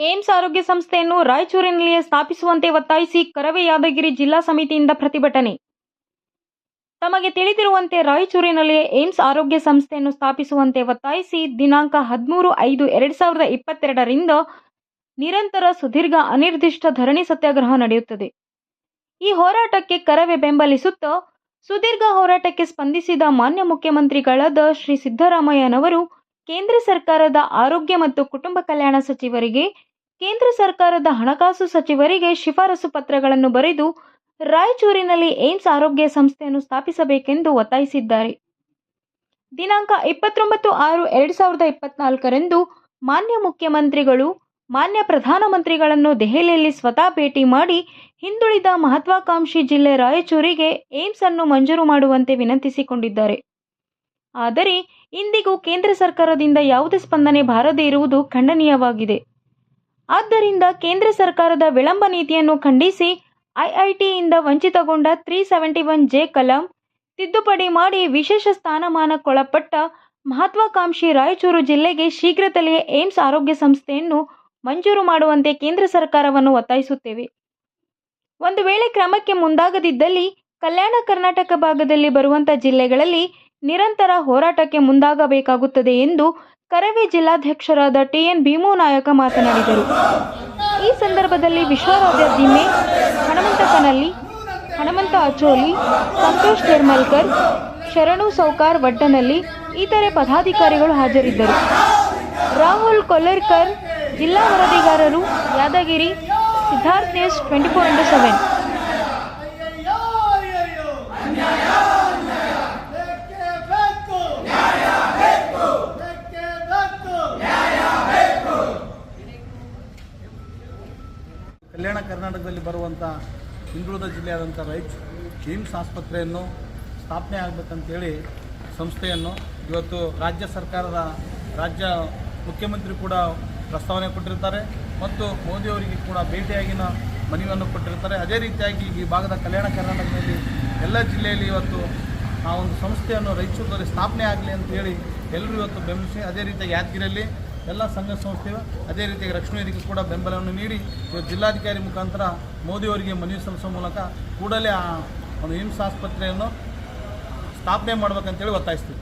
AIIMS ಆರೋಗ್ಯ ಸಂಸ್ಥೆಯನ್ನು ರಾಯಚೂರಿನಲ್ಲಿಯೇ ಸ್ಥಾಪಿಸುವಂತೆ ಒತ್ತಾಯಿಸಿ ಕರವೇ ಯಾದಗಿರಿ ಜಿಲ್ಲಾ ಸಮಿತಿಯಿಂದ ಪ್ರತಿಭಟನೆ. ತಮಗೆ ತಿಳಿದಿರುವಂತೆ ರಾಯಚೂರಿನಲ್ಲಿಯೇ ಏಮ್ಸ್ ಆರೋಗ್ಯ ಸಂಸ್ಥೆಯನ್ನು ಸ್ಥಾಪಿಸುವಂತೆ ಒತ್ತಾಯಿಸಿ ದಿನಾಂಕ ಹದಿಮೂರು ಐದು ಎರಡ್ ಸಾವಿರದ ಇಪ್ಪತ್ತೆರಡರಿಂದ ನಿರಂತರ ಸುದೀರ್ಘ ಅನಿರ್ದಿಷ್ಟ ಧರಣಿ ಸತ್ಯಾಗ್ರಹ ನಡೆಯುತ್ತದೆ. ಈ ಹೋರಾಟಕ್ಕೆ ಕರವೇ ಬೆಂಬಲಿಸುತ್ತಾ ಸುದೀರ್ಘ ಹೋರಾಟಕ್ಕೆ ಸ್ಪಂದಿಸಿದ ಮಾನ್ಯ ಮುಖ್ಯಮಂತ್ರಿಗಳಾದ ಶ್ರೀ ಸಿದ್ದರಾಮಯ್ಯನವರು ಕೇಂದ್ರ ಸರ್ಕಾರದ ಆರೋಗ್ಯ ಮತ್ತು ಕುಟುಂಬ ಕಲ್ಯಾಣ ಸಚಿವರಿಗೆ ಕೇಂದ್ರ ಸರ್ಕಾರದ ಹಣಕಾಸು ಸಚಿವರಿಗೆ ಶಿಫಾರಸು ಪತ್ರಗಳನ್ನು ಬರೆದು ರಾಯಚೂರಿನಲ್ಲಿ ಏಮ್ಸ್ ಆರೋಗ್ಯ ಸಂಸ್ಥೆಯನ್ನು ಸ್ಥಾಪಿಸಬೇಕೆಂದು ಒತ್ತಾಯಿಸಿದ್ದಾರೆ. ದಿನಾಂಕ ಇಪ್ಪತ್ತೊಂಬತ್ತು ಆರು ಎರಡು ಸಾವಿರದ ಇಪ್ಪತ್ನಾಲ್ಕರಂದು ಮಾನ್ಯ ಮುಖ್ಯಮಂತ್ರಿಗಳು, ಮಾನ್ಯ ಪ್ರಧಾನಮಂತ್ರಿಗಳನ್ನು ದೆಹಲಿಯಲ್ಲಿ ಸ್ವತಃ ಭೇಟಿ ಮಾಡಿ ಹಿಂದುಳಿದ ಮಹತ್ವಾಕಾಂಕ್ಷಿ ಜಿಲ್ಲೆ ರಾಯಚೂರಿಗೆ ಏಮ್ಸ್ ಅನ್ನು ಮಂಜೂರು ಮಾಡುವಂತೆ ವಿನಂತಿಸಿಕೊಂಡಿದ್ದಾರೆ. ಆದರೆ ಇಂದಿಗೂ ಕೇಂದ್ರ ಸರ್ಕಾರದಿಂದ ಯಾವುದೇ ಸ್ಪಂದನೆ ಬಾರದೇ ಇರುವುದು ಖಂಡನೀಯವಾಗಿದೆ. ಆದ್ದರಿಂದ ಕೇಂದ್ರ ಸರ್ಕಾರದ ವಿಳಂಬ ನೀತಿಯನ್ನು ಖಂಡಿಸಿ ಐಐಟಿಯಿಂದ ವಂಚಿತಗೊಂಡ ತ್ರೀ ಸೆವೆಂಟಿ ಒನ್ ಜೆ ಕಲಂ, ತಿದ್ದುಪಡಿ ಮಾಡಿ ವಿಶೇಷ ಸ್ಥಾನಮಾನಕ್ಕೊಳಪಟ್ಟ ಮಹತ್ವಾಕಾಂಕ್ಷಿ ರಾಯಚೂರು ಜಿಲ್ಲೆಗೆ ಶೀಘ್ರದಲ್ಲಿಯೇ ಏಮ್ಸ್ ಆರೋಗ್ಯ ಸಂಸ್ಥೆಯನ್ನು ಮಂಜೂರು ಮಾಡುವಂತೆ ಕೇಂದ್ರ ಸರ್ಕಾರವನ್ನು ಒತ್ತಾಯಿಸುತ್ತೇವೆ. ಒಂದು ವೇಳೆ ಕ್ರಮಕ್ಕೆ ಮುಂದಾಗದಿದ್ದಲ್ಲಿ ಕಲ್ಯಾಣ ಕರ್ನಾಟಕ ಭಾಗದಲ್ಲಿ ಬರುವಂಥ ಜಿಲ್ಲೆಗಳಲ್ಲಿ ನಿರಂತರ ಹೋರಾಟಕ್ಕೆ ಮುಂದಾಗಬೇಕಾಗುತ್ತದೆ ಎಂದು ಕರವೇ ಜಿಲ್ಲಾಧ್ಯಕ್ಷರಾದ ಟಿಎನ್ ಭೀಮು ನಾಯಕ ಮಾತನಾಡಿದರು. ಈ ಸಂದರ್ಭದಲ್ಲಿ ವಿಶ್ವಾರಾಧ್ಯ ದಿಮೆ ಹನುಮಂತ ಕನಲ್ಲಿ ಹನುಮಂತ ಅಚೋಲಿ, ಸಂತೋಷ್ ನಿರ್ಮಲ್ಕರ್ ಶರಣು ಸೌಕಾರ್ ವಡ್ಡನಲ್ಲಿ ಇತರೆ ಪದಾಧಿಕಾರಿಗಳು ಹಾಜರಿದ್ದರು. ರಾಹುಲ್ ಕೊಲ್ಲರ್ಕರ್, ಜಿಲ್ಲಾ ವರದಿಗಾರರು Yadgiri, Siddharth news twenty four into seven Kalyana ಕರ್ನಾಟಕದಲ್ಲಿ ಬರುವಂಥ ಹಿಂದುಳಿದ ಜಿಲ್ಲೆಯಾದಂಥ ರೈಚ್ ಏಮ್ಸ್ ಆಸ್ಪತ್ರೆಯನ್ನು ಸ್ಥಾಪನೆ ಆಗಬೇಕಂತೇಳಿ ಸಂಸ್ಥೆಯನ್ನು ಇವತ್ತು ರಾಜ್ಯ ಸರ್ಕಾರದ ರಾಜ್ಯ ಮುಖ್ಯಮಂತ್ರಿ ಕೂಡ ಪ್ರಸ್ತಾವನೆ ಕೊಟ್ಟಿರ್ತಾರೆ ಮತ್ತು ಮೋದಿಯವರಿಗೆ ಕೂಡ ಭೇಟಿಯಾಗಿನ ಮನವಿಯನ್ನು ಕೊಟ್ಟಿರ್ತಾರೆ. ಅದೇ ರೀತಿಯಾಗಿ ಈ ಭಾಗದ ಕಲ್ಯಾಣ ಕರ್ನಾಟಕದಲ್ಲಿ ಎಲ್ಲ ಜಿಲ್ಲೆಯಲ್ಲಿ ಇವತ್ತು ಆ ಒಂದು ಸಂಸ್ಥೆಯನ್ನು ರಾಯಚೂರಿನಲ್ಲಿ ಸ್ಥಾಪನೆ ಆಗಲಿ ಅಂತ ಹೇಳಿ ಎಲ್ಲರೂ ಇವತ್ತು ಬೆಂಬಲಿಸಿ, ಅದೇ ರೀತಿಯಾಗಿ ಯಾದಗಿರಿಯಲ್ಲಿ ಎಲ್ಲ ಸಂಘ ಸಂಸ್ಥೆಯು ಅದೇ ರೀತಿಯಾಗಿ ರಕ್ಷಣಾ ವೇದಿಕೆ ಕೂಡ ಬೆಂಬಲವನ್ನು ನೀಡಿ ಜಿಲ್ಲಾಧಿಕಾರಿ ಮುಖಾಂತರ ಮೋದಿಯವರಿಗೆ ಮನವಿ ಸಲ್ಲಿಸುವ ಮೂಲಕ ಕೂಡಲೇ ಆ ಒಂದು ಏಮ್ಸ್ ಆಸ್ಪತ್ರೆಯನ್ನು ಸ್ಥಾಪನೆ ಮಾಡ್ಬೇಕಂತೇಳಿ ಒತ್ತಾಯಿಸ್ತೀವಿ.